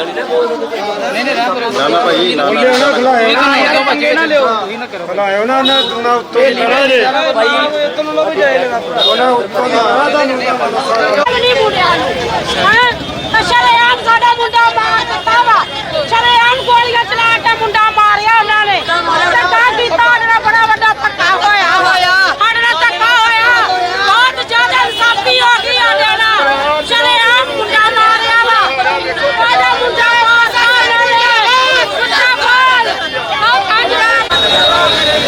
ਨਾ ਨਾ ਭਾਈ ਨਾ ਨਾ ਖਲਾਇਓ ਨਾ ਨਾ ਨਾ ਉੱਤੋਂ ਕਰਾਂਗੇ ਭਾਈ ਉਹਨਾਂ ਉੱਤੋਂ ਦੀ ਕਰਾ ਨਹੀਂ ਮੁੰਡਿਆਂ ਨੂੰ ਹੈਂ? ਸ਼ਰੇਆਮ ਸਾਡਾ ਮੁੰਡਾ ਮਾਰ ਦਿੱਤਾ ਵਾ ਸ਼ਰੇਆਮ ਗੋਲੀਆਂ ਚਲਾ ਕੇ ਮੁੰਡਾ ਮਾਰਿਆ ਉਹਨਾਂ ਨੇ ਧੱਕਾ ਕੀਤਾ ਸਾਡੇ ਬੜਾ ਵੱਡਾ ਧੱਕਾ ਹੋਇਆ ਹੋਇਆ ਸਾਡੇ ਨਾਲ ਧੱਕਾ ਹੋਇਆ ਬਹੁਤ ਜ਼ਿਆਦਾ ਇਨਸਾਫੀ ਹੋ ਗਈ ਸਾਡੇ ਨਾਲ ਸ਼ਰੇਆਮ ਮੁੰਡਾ ਮਾਰਿਆ ਵਾ ਸਾਡਾ ਮੁੰਡਾ ਮਾਰਿਆ ਉਹਨਾਂ ਨੇ ਮੁੰਡਾ ਮਾਰ ਆਹ ਕੰਜਰਾ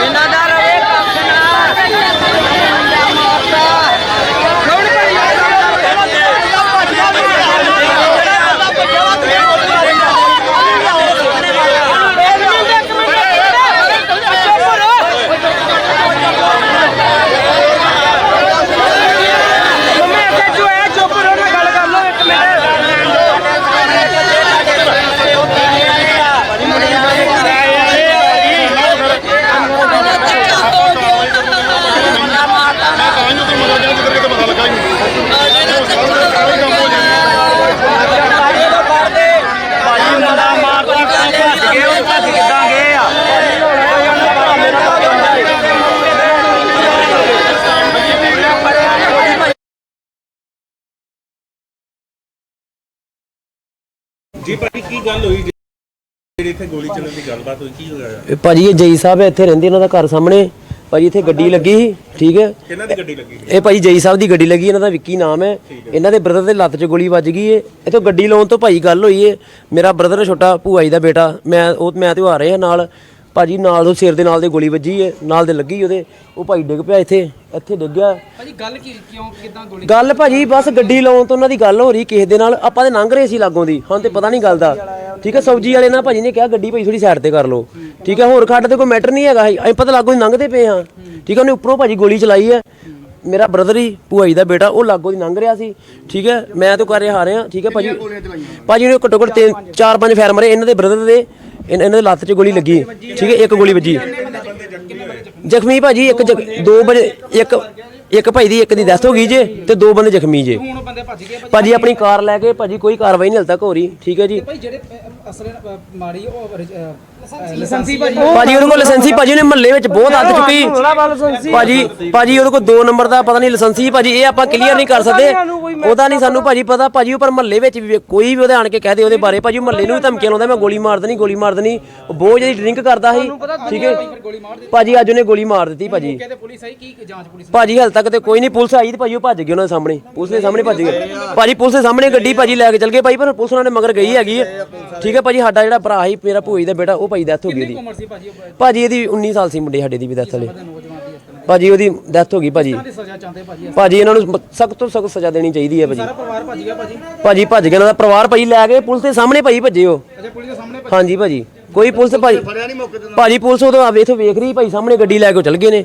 ਇਹਨਾਂ ਦਾ ਰਵੇ ਕੱਖ ਨਾ ਜੀ ਭਾਈ ਕੀ ਗੱਲ ਹੋਈ? ਜਿਹੜੀ ਇੱਥੇ ਗੋਲੀ ਚੱਲਣ ਦੀ ਗੱਲਬਾਤ ਹੋਈ ਕੀ ਹੋਇਆ? ਇਹ ਭਾਜੀ ਇਹ ਜਈ ਸਾਹਿਬ ਇੱਥੇ ਰਹਿੰਦੇ ਇਹਨਾਂ ਦਾ ਘਰ ਸਾਹਮਣੇ। ਭਾਜੀ ਇੱਥੇ ਗੱਡੀ ਲੱਗੀ ਸੀ ਠੀਕ ਹੈ? ਕਿਹਨਾਂ ਦੀ ਗੱਡੀ ਲੱਗੀ ਇਹ ਭਾਜੀ ਜਈ ਸਾਹਿਬ ਦੀ ਗੱਡੀ ਲੱਗੀ ਇਹਨਾਂ ਦਾ ਵਿੱਕੀ ਨਾਮ ਹੈ। ਇਹਨਾਂ ਦੇ ਬ੍ਰਦਰ ਦੇ ਲੱਤ 'ਚ ਗੋਲੀ ਵੱਜ ਗਈ ਏ। ਇਥੋਂ ਗੱਡੀ ਲਾਉਣ ਤੋਂ ਭਾਈ ਗੱਲ ਹੋਈ ਏ। ਮੇਰਾ ਬ੍ਰਦਰ ਛੋਟਾ ਭੂਆ ਜੀ ਦਾ ਬੇਟਾ ਮੈਂ ਉਹ ਮੈਂ ਤੇ ਉਹ ਆ ਰਹੇ ਆ ਨਾਲ। ਭਾਜੀ ਨਾਲ ਉਹ ਸਿਰ ਦੇ ਨਾਲ ਦੇ ਗੋਲੀ ਵੱਜੀ ਏ ਨਾਲ ਦੇ ਲੱਗੀ ਉਹਦੇ ਉਹ ਭਾਈ ਡਿੱਗ ਪਿਆ ਇੱਥੇ ਇੱਥੇ ਡਿੱਗਿਆ ਭਾਜੀ ਗੱਲ ਕੀ ਕਿਉਂ ਕਿਦਾਂ ਗੋਲੀ ਗੱਲ ਭਾਜੀ ਬਸ ਗੱਡੀ ਲਾਉਣ ਤੋਂ ਉਹਨਾਂ ਦੀ ਗੱਲ ਹੋ ਰਹੀ ਕਿਸੇ ਦੇ ਨਾਲ ਆਪਾਂ ਤੇ ਲੰਘ ਰਹੇ ਸੀ ਲਾਗੋਂ ਦੀ ਹਾਂ ਤੇ ਪਤਾ ਨਹੀਂ ਗੱਲ ਦਾ। ਠੀਕ ਹੈ ਸਬਜੀ ਵਾਲੇ ਨਾਲ ਭਾਜੀ ਨੇ ਕਿਹਾ ਗੱਡੀ ਭਾਈ ਥੋੜੀ ਸਾਈਡ ਤੇ ਕਰ ਲਓ। ਠੀਕ ਹੈ ਹੋਰ ਖੱਡ ਤੇ ਕੋਈ ਮੈਟਰ ਨਹੀਂ ਹੈਗਾ ਅਸੀਂ ਪਤਾ ਲਾਗੋਂ ਦੀ ਲੰਘਦੇ ਪਏ ਹਾਂ। ਠੀਕ ਹੈ ਉਹਨੇ ਉੱਪਰੋਂ ਭਾਜੀ ਗੋਲੀ ਚਲਾਈ ਹੈ। ਮੇਰਾ ਬ੍ਰਦਰ ਹੀ ਭੂਆ ਜੀ ਦਾ ਬੇਟਾ, ਉਹ ਲਾਗੋ ਦੀ ਲੰਘ ਰਿਹਾ ਸੀ। ਠੀਕ ਹੈ? ਮੈਂ ਤਾਂ ਕਰ ਰਿਹਾ ਆ ਰਿਹਾ, ਠੀਕ ਹੈ ਭਾਜੀ? ਭਾਜੀ ਨੇ ਘੱਟੋ ਘੱਟ ਤਿੰਨ, ਚਾਰ, ਪੰਜ ਫੈਰ ਮਰੇ, ਇਹਨਾਂ ਦੇ ਬ੍ਰਦਰ ਦੇ ਇਹਨਾਂ ਇਹਨਾਂ ਦੇ ਲੱਤ 'ਚ ਗੋਲੀ ਲੱਗੀ। ਠੀਕ ਹੈ? ਇੱਕ ਗੋਲੀ ਵੱਜੀ। ਜ਼ਖਮੀ ਭਾਜੀ, ਇੱਕ ਜ਼ਖ- ਦੋ ਵਜੇ, ਇੱਕ ਇੱਕ ਭਾਈ ਦੀ ਇੱਕ ਦੀ ਡੈਥ ਹੋ ਗਈ ਜੇ ਤੇ ਦੋ ਬੰਦੇ ਜ਼ਖਮੀ ਜੇ। ਹੁਣ ਬੰਦੇ ਭੱਜ ਗਏ ਭਾਜੀ। ਭਾਜੀ ਆਪਣੀ ਕਾਰ ਲੈ ਕੇ ਭਾਜੀ ਕੋਈ ਕਾਰਵਾਈ ਨਹੀਂ ਹਲ ਤੱਕ ਹੋ ਰਹੀ ਠੀਕ ਹੈ ਜੀ। ਭਾਈ ਜਿਹੜੇ ਅਸਲ ਮਾਰੀ ਉਹ ਲਾਇਸੈਂਸੀ ਭਾਜੀ। ਭਾਜੀ। ਉਹਦੇ ਕੋਲ ਲਾਇਸੈਂਸੀ ਭਾਜੀ ਨੇ ਮਹੱਲੇ ਵਿੱਚ ਬਹੁਤ ਹੱਦ ਚੁੱਕੀ। ਭਾਜੀ ਭਾਜੀ ਉਹਦੇ ਕੋਲ 2 ਨੰਬਰ ਦਾ ਪਤਾ ਨਹੀਂ ਲਾਇਸੈਂਸੀ ਭਾਜੀ ਇਹ ਆਪਾਂ ਕਲੀਅਰ ਨਹੀਂ ਕਰ ਸਕਦੇ। ਉਹਦਾ ਨਹੀਂ ਸਾਨੂੰ ਭਾਜੀ ਪਤਾ। ਭਾਜੀ ਉਹ ਪਰ ਮਹੱਲੇ ਵਿੱਚ ਵੀ ਕੋਈ ਵੀ ਉਹਦੇ ਆਣ ਕੇ ਕਹਿ ਦੇ ਉਹਦੇ ਬਾਰੇ ਭਾਜੀ ਮਹੱਲੇ ਨੂੰ ਵੀ ਧਮਕੀਆਂ ਲਾਉਂਦਾ ਮੈਂ ਗੋਲੀ ਮਾਰ ਦੇਣੀ ਗੋਲੀ ਮਾਰ ਦੇਣੀ। ਉਹ ਬਹੁਤ ਜ਼ਿਆਦਾ ਡਰਿੰਕ ਕਰਦਾ ਸੀ ਠੀਕ ਹੈ। ਭਾਜੀ ਅੱਜ ਉਹਨੇ ਗੋਲੀ ਮਾਰ ਦਿੱਤੀ ਭਾਜੀ। ਕਹਿੰਦੇ ਪੁਲਿਸ ਆਈ ਕੀ ਜਾਂਚ ਪੁਲਿਸ ਭਾਜੀ ਹਾਲ ਤੱਕ ਤੇ ਕੋਈ ਨਹੀਂ ਪੁਲਿਸ ਆਈ ਤੇ ਭਾਜੀ ਉਹ ਭੱਜ ਗਏ ਉਹਨਾਂ ਦੇ ਸਾਹਮਣੇ। ਪੁਲਿਸ ਦੇ ਸਾਹਮਣੇ ਭੱਜ ਗਏ। ਭਾਜੀ ਪੁਲਿਸ ਦੇ ਸਾਹਮਣੇ ਗੱਡੀ ਭਾਜੀ ਲੈ ਕੇ ਚਲ ਗਏ ਭਾਈ ਪਰ ਪੁਲਿਸ ਉਹਨਾਂ ਨੇ ਮਗਰ ਗਈ ਹੈਗੀ ਹੈ ਠੀਕ ਹੈ ਭਾਜੀ ਸਾਡਾ ਜਿਹੜਾ ਭਰਾ ਸੀ ਮੇਰਾ ਭੂਈ ਦਾ ਬੇਟਾ ਉਹ ਭਾਈ ਡੈਥ ਹੋ ਗਈ ਉਹਦੀ। ਉਮਰ ਸੀ ਭਾਜੀ ਉਹ? ਭਾਜੀ ਇਹਦੀ 19 ਸਾਲ ਸੀ ਮੁੰਡੇ ਸਾਡੇ ਦੀ ਵੀ ਡੈਥ ਵਾਲੇ। ਨੌਜਵਾਨ ਦੀ ਇਸ ਤਰ੍ਹਾਂ ਭਾਜੀ ਉਹਦੀ ਡੈਥ ਹੋ ਗਈ ਭਾਜੀ। ਦੀ ਸਜ਼ਾ ਚਾਹੁੰਦੇ ਭਾਜੀ ਭਾਜੀ ਇਹਨਾਂ ਨੂੰ ਸਖਤ ਤੋਂ ਸਖਤ ਸਜ਼ਾ ਦੇਣੀ ਚਾਹੀਦੀ ਹੈ ਭਾਜੀ। ਸਾਰਾ ਪਰਿਵਾਰ ਭੱਜ ਗਿਆ ਭਾਜੀ? ਭਾਜੀ ਭੱਜ ਗਏ ਇਹਨਾਂ ਦਾ ਪਰਿਵਾਰ ਭਾਜੀ ਲੈ ਗਏ ਪੁਲਿਸ ਦੇ ਸਾਹਮਣੇ ਭਾਜੀ ਭੱਜੇ ਉਹ। ਅਜੇ ਪੁਲਿਸ ਦੇ ਸਾਹਮਣੇ ਹਾਂਜੀ ਭਾਜੀ ਕੋਈ ਪੁਲਿਸ ਭਾਜੀ ਭਾਜੀ ਪੁਲਿਸ ਉਦੋਂ ਆ ਵੇਥੋਂ ਵੇਖ ਰਹੀ ਭਾਜੀ ਸਾਹਮਣੇ ਗੱਡੀ ਲੈ ਕੇ ਉਹ ਚਲ ਗਏ ਨੇ।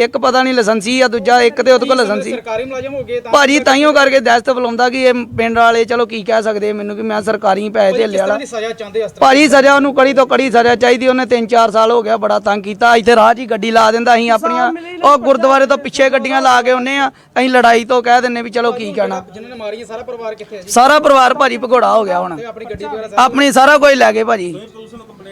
ਇੱਕ ਪਤਾ ਨਹੀਂ ਲਾਇਸੈਂਸੀ ਆ ਦੂਜਾ ਇੱਕ ਤੇ ਉਹਦੇ ਕੋਲ ਲਾਇਸੈਂਸੀ। ਸਰਕਾਰੀ ਮੁਲਾਜ਼ਮ ਹੋ ਗਏ ਤਾਂ ਭਾਜੀ ਤਾਈਓ ਕਰਕੇ ਦਹਿਸ਼ਤ ਬੁਲਾਉਂਦਾ ਕਿ ਇਹ ਪਿੰਡ ਵਾਲੇ ਚਲੋ ਕੀ ਕਹਿ ਸਕਦੇ ਮੈਨੂੰ ਕਿ ਮੈਂ ਸਰਕਾਰੀ ਪੈਸੇ ਦੀ ਸਜ਼ਾ ਚਾਹੁੰਦੇ ਇਸ ਤਰ੍ਹਾਂ ਭਾਜੀ ਸਜ਼ਾ? ਉਹਨੂੰ ਕੜੀ ਤੋਂ ਕੜੀ ਸਜ਼ਾ ਚਾਹੀਦੀ ਉਹਨੇ 3-4 ਸਾਲ ਹੋ ਗਿਆ ਬੜਾ ਤੰਗ ਕੀਤਾ। ਇੱਥੇ ਰਾਹ 'ਚ ਹੀ ਗੱਡੀ ਲਾ ਦਿੰਦਾ ਅਸੀਂ ਆਪਣੀਆਂ। ਉਹ ਗੁਰਦੁਆਰੇ ਤੋਂ ਪਿੱਛੇ ਗੱਡੀਆਂ ਲਾ ਕੇ ਆਉਨੇ ਆ। ਅਸੀਂ ਲੜਾਈ ਤੋਂ ਕਹਿ ਦਿੰਨੇ ਵੀ ਚਲੋ ਕੀ ਕਹਿਣਾ। ਜਿਨ੍ਹਾਂ ਨੇ ਮਾਰੀ ਹੈ ਸਾਰਾ ਪਰਿਵਾਰ ਕਿੱਥੇ ਹੈ ਜੀ? ਸਾਰਾ ਪਰਿਵਾਰ ਭਾਜੀ ਭਗੌੜਾ ਹੋ ਗਿਆ ਹੁਣ। ਤੇ ਆਪਣੀ ਗੱਡੀ ਵਗੈਰਾ ਆਪਣੀ ਸਾਰਾ ਕੁਝ ਲੈ ਗਏ ਭਾਜੀ।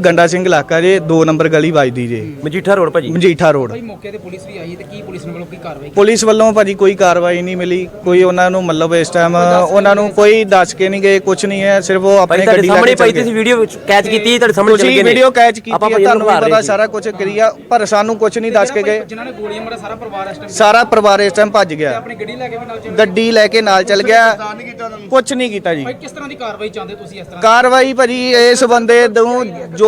ਗੰਡਾ ਸਿੰਘ ਇਲਾਕਾ ਜੇ 2 ਨੰਬਰ ਗਲੀ ਵੱਜਦੀ ਜੇ। ਮਜੀਠਾ ਰੋਡ ਭਾਜੀ? ਮਜੀਠਾ ਰੋਡ। ਭਾਈ ਮੌਕੇ ਤੇ ਪੁਲਿਸ ਵੀ ਆਈ ਤੇ ਕੀ ਪੁਲਿਸ ਵੱਲੋਂ ਕੀ ਕਾਰਵਾਈ ਪੁਲਿਸ ਵੱਲੋਂ ਭਾਜੀ ਕੋਈ ਕਾਰਵਾਈ ਨਹੀਂ ਮਿਲੀ। ਕੋਈ ਉਹਨਾਂ ਨੂੰ ਮਤਲਬ ਇਸ ਟਾਈਮ ਉਹਨਾਂ ਨੂੰ ਕੋਈ ਦੱਸ ਕੇ ਨਹੀਂ ਗਏ ਕੁਝ ਨਹੀਂ ਹੈ। ਸਿਰਫ ਉਹ ਭਾਜੀ ਆਪਣੇ ਗੱਡੀ ਸਾਹਮਣੇ ਕੇ ਤੁਸੀਂ ਵੀਡੀਓ ਕੈਚ ਕੀਤੀ ਤੁਹਾਡੇ ਸਾਹਮਣੇ ਚੱਲ ਨੇ। ਵੀਡੀਓ ਕੈਚ ਕੀਤੀ ਆਪਾਂ ਹੈ ਭਾਜੀ ਤੁਹਾਨੂੰ ਪਤਾ ਸਾਰਾ ਕੁਝ ਕਰੀਆ ਪਰ ਸਾਨੂੰ ਕੁਝ ਨਹੀਂ ਦੱਸ ਕੇ ਗਏ। ਜਿਨ੍ਹਾਂ ਨੇ ਗੋਲੀਆਂ ਮਾਰਿਆ ਸਾਰਾ ਪਰਿਵਾਰ ਇਸ ਟਾਈਮ ਸਾਰਾ ਪਰਿਵਾਰ ਇਸ ਟਾਈਮ ਭੱਜ ਗਿਆ। ਆਪਣੀ ਗੱਡੀ ਲੈ ਕੇ ਵੀ ਨਾਲ ਚੱਲ ਗੱਡੀ ਲੈ ਕੇ ਨਾਲ ਚੱਲ ਗਿਆ। ਕੁਝ ਨਹੀਂ ਕੀਤਾ ਜੀ। ਭਾਈ ਕਿਸ ਤਰ੍ਹਾਂ ਦੀ ਕਾਰਵਾਈ ਚਾਹੁੰਦੇ ਤੁਸੀਂ ਇਸ ਤਰ੍ਹਾਂ ਕਾਰਵਾਈ ਭਾਜੀ ਇਸ ਬੰਦੇ ਨੂੰ ਜੋ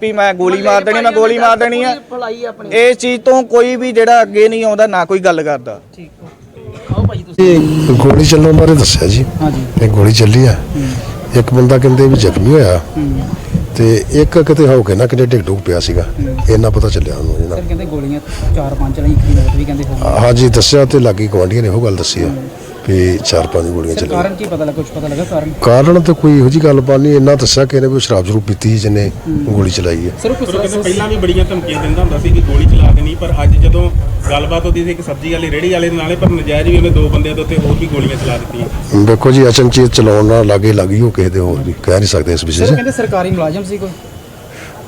ਵੀ ਮੈਂ ਗੋਲੀ ਮਾਰ ਦੇਣੀ ਮੈਂ ਗੋਲੀ ਮਾਰ ਦੇਣੀ ਆ। ਭਲਾਈ ਆਪਣੀ? ਇਸ ਚੀਜ਼ ਤੋਂ ਕੋਈ ਵੀ ਜਿਹੜਾ ਅੱਗੇ ਨਹੀਂ ਆਉਂਦਾ ਨਾ ਕੋਈ ਗੱਲ ਕਰਦਾ। ਆਓ ਭਾਜੀ ਤੁਸੀਂ। ਇਹ ਗੋਲੀ ਚੱਲਣ ਬਾਰੇ ਦੱਸਿਆ ਜੀ। ਹਾਂਜੀ। ਇਹ ਗੋਲੀ ਚੱਲੀ ਆ। ਇੱਕ ਬੰਦਾ ਕਹਿੰਦੇ ਵੀ ਜ਼ਖਮੀ ਹੋਇਆ। ਤੇ ਇੱਕ ਕਿਤੇ ਹੋ ਕੇ ਨਾ ਕਿਤੇ ਡਿੱਗ ਡੁੱਗ ਪਿਆ ਸੀਗਾ। ਇੰਨਾ ਪਤਾ ਚੱਲਿਆ ਉਹਨੂੰ ਜੀ ਨਾ। ਸਰ ਕਹਿੰਦੇ ਗੋਲੀਆਂ ਚਾਰ ਪੰਜ ਚਲਾਈ ਇੱਕ ਵੀ ਕਹਿੰਦੇ ਹਾਂਜੀ ਦੱਸਿਆ ਤੇ ਲਾਗੀ ਗਵਾਂਢੀਆਂ ਨੇ ਉਹ ਗੱਲ ਦੱਸੀ ਆ। ਵੀ ਚਾਰ ਪੰਜ ਗੋਲੀਆਂ ਚੱਲੀਆਂ। ਕਾਰਨ ਕੀ ਪਤਾ ਲੱਗਾ ਕੁਝ ਪਤਾ ਲੱਗਾ ਕਾਰਨ? ਕਾਰਨ ਤਾਂ ਕੋਈ ਇਹੋ ਜੀ ਗੱਲਬਾਤ ਨਹੀਂ ਇੰਨਾ ਦੱਸਿਆ ਕਿ ਇਹਨੇ ਵੀ ਸ਼ਰਾਬ ਜ਼ਰੂਰ ਪੀਤੀ ਸੀ ਜਿਹਨੇ ਗੋਲੀ ਚਲਾਈ ਹੈ। ਸਰ ਕੁਝ ਕਹਿੰਦੇ ਪਹਿਲਾਂ ਵੀ ਬੜੀਆਂ ਧਮਕੀਆਂ ਦਿੰਦਾ ਹੁੰਦਾ ਸੀ ਕਿ ਗੋਲੀ ਚਲਾ ਦੇਣੀ ਪਰ ਅੱਜ ਜਦੋਂ ਗੱਲਬਾਤ ਹੁੰਦੀ ਸੀ ਇੱਕ ਸਬਜ਼ੀ ਵਾਲੀ ਰੇੜੀ ਵਾਲੇ ਦੇ ਨਾਲੇ ਪਰ ਨਜਾਇਜ਼ ਵੀ ਉਹਨੇ ਦੋ ਬੰਦਿਆਂ ਦੇ ਉੱਤੇ ਹੋਰ ਵੀ ਗੋਲੀਆਂ ਚਲਾ ਦਿੱਤੀਆਂ। ਦੇਖੋ ਜੀ ਅਚਨਚੇਤ ਚਲਾਉਣ ਨਾਲ ਲਾਗੇ ਲੱਗੀ ਉਹ ਕਿਸੇ ਦੇ ਹੋਰ ਵੀ ਕਹਿ ਨਹੀਂ ਸਕਦੇ ਇਸ ਵਿਸ਼ੇ ਸਰ ਕਹਿੰਦੇ ਸਰਕਾਰੀ ਮੁਲਾਜ਼ਮ ਸੀ ਕੋਈ?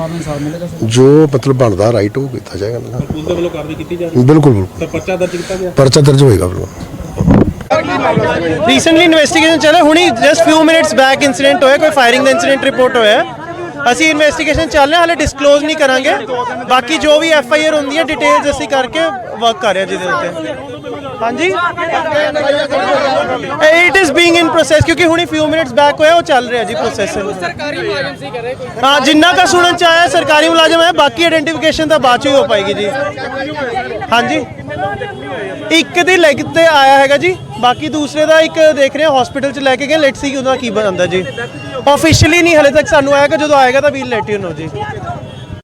ਪਰਿਵਾਰ ਨੂੰ ਇਨਸਾਫ ਮਿਲੇਗਾ ਸਰ? ਜੋ ਮਤਲਬ ਬਣਦਾ ਰਾਈਟ ਉਹ ਕੀਤਾ ਜਾਏਗਾ ਨਾ। ਪੁਲਿਸ ਦੇ ਵੱਲੋਂ ਕਾਰਵਾਈ ਕੀਤੀ ਜਾ ਰਹੀ ਬਿਲਕੁਲ ਬਿਲਕੁਲ। ਤਾਂ ਪਰਚਾ ਦਰਜ ਕੀਤਾ ਗਿਆ? ਪਰਚਾ ਦਰਜ ਹੋਏਗਾ ਬਿਲਕੁਲ। ਰੀਸੈਂਟਲੀ ਇਨਵੈਸਟੀਗੇਸ਼ਨ ਚੱਲਿਆ ਹੁਣੀ just few minutes back incident ਹੋਇਆ ਕੋਈ ਫਾਇਰਿੰਗ ਦਾ ਇਨਸੀਡੈਂਟ ਰਿਪੋਰਟ ਹੋਇਆ। ਹੈ। ਅਸੀਂ ਇਨਵੈਸਟੀਗੇਸ਼ਨ ਚੱਲ ਰਿਹਾ ਹਾਲੇ ਡਿਸਕਲੋਜ਼ ਨਹੀਂ ਕਰਾਂਗੇ। ਬਾਕੀ ਜੋ ਵੀ ਐਫ ਆਈ ਆਰ ਹੁੰਦੀ ਹੈ ਡਿਟੇਲਸ ਅਸੀਂ ਕਰਕੇ ਵਰਕ ਕਰ ਰਹੇ ਹਾਂ ਜਿਹਦੇ ਉੱਤੇ। ਹਾਂਜੀ। It is being in process ਕਿਉਂਕਿ ਹੁਣੀ ਫਿਊ ਮਿੰਟਸ ਬੈਕ ਹੋਇਆ ਉਹ ਚੱਲ ਰਿਹਾ ਜੀ ਪ੍ਰੋਸੈਸ ਸਰਕਾਰੀ ਮੁਲਾਜ਼ਮ ਸੀ ਕਰੇ ਕੋਈ ਹਾਂ ਜਿੰਨਾ ਕਾ ਸੁਣਨ ਚ ਆਇਆ ਸਰਕਾਰੀ ਮੁਲਾਜ਼ਮ ਹੈ ਬਾਕੀ ਆਇਡੈਂਟੀਫਿਕੇਸ਼ਨ ਤਾਂ ਬਾਅਦ ਚ ਹੀ ਹੋ ਪਾਏਗੀ ਜੀ। ਹਾਂਜੀ। ਇੱਕ ਦੀ ਲੈਗ ਤੇ ਆਇਆ ਹੈਗਾ ਜੀ ਬਾਕੀ ਦੂਸਰੇ ਦਾ ਇੱਕ ਦੇਖ ਰਹੇ ਹਾਂ ਹਸਪੀਟਲ ਚ ਲੈ ਕੇ ਗਏ ਲੈਟਸ ਸੀ ਉਹਦਾ ਕੀ ਬਣਦਾ ਜੀ। ਆਫੀਸ਼ੀਅਲੀ ਨਹੀਂ ਹਲੇ ਤੱਕ ਸਾਨੂੰ ਆਏਗਾ ਜਦੋਂ ਆਏਗਾ ਤਾਂ ਵੀਲ ਲੈਟ ਯੂ ਨੋ ਜੀ।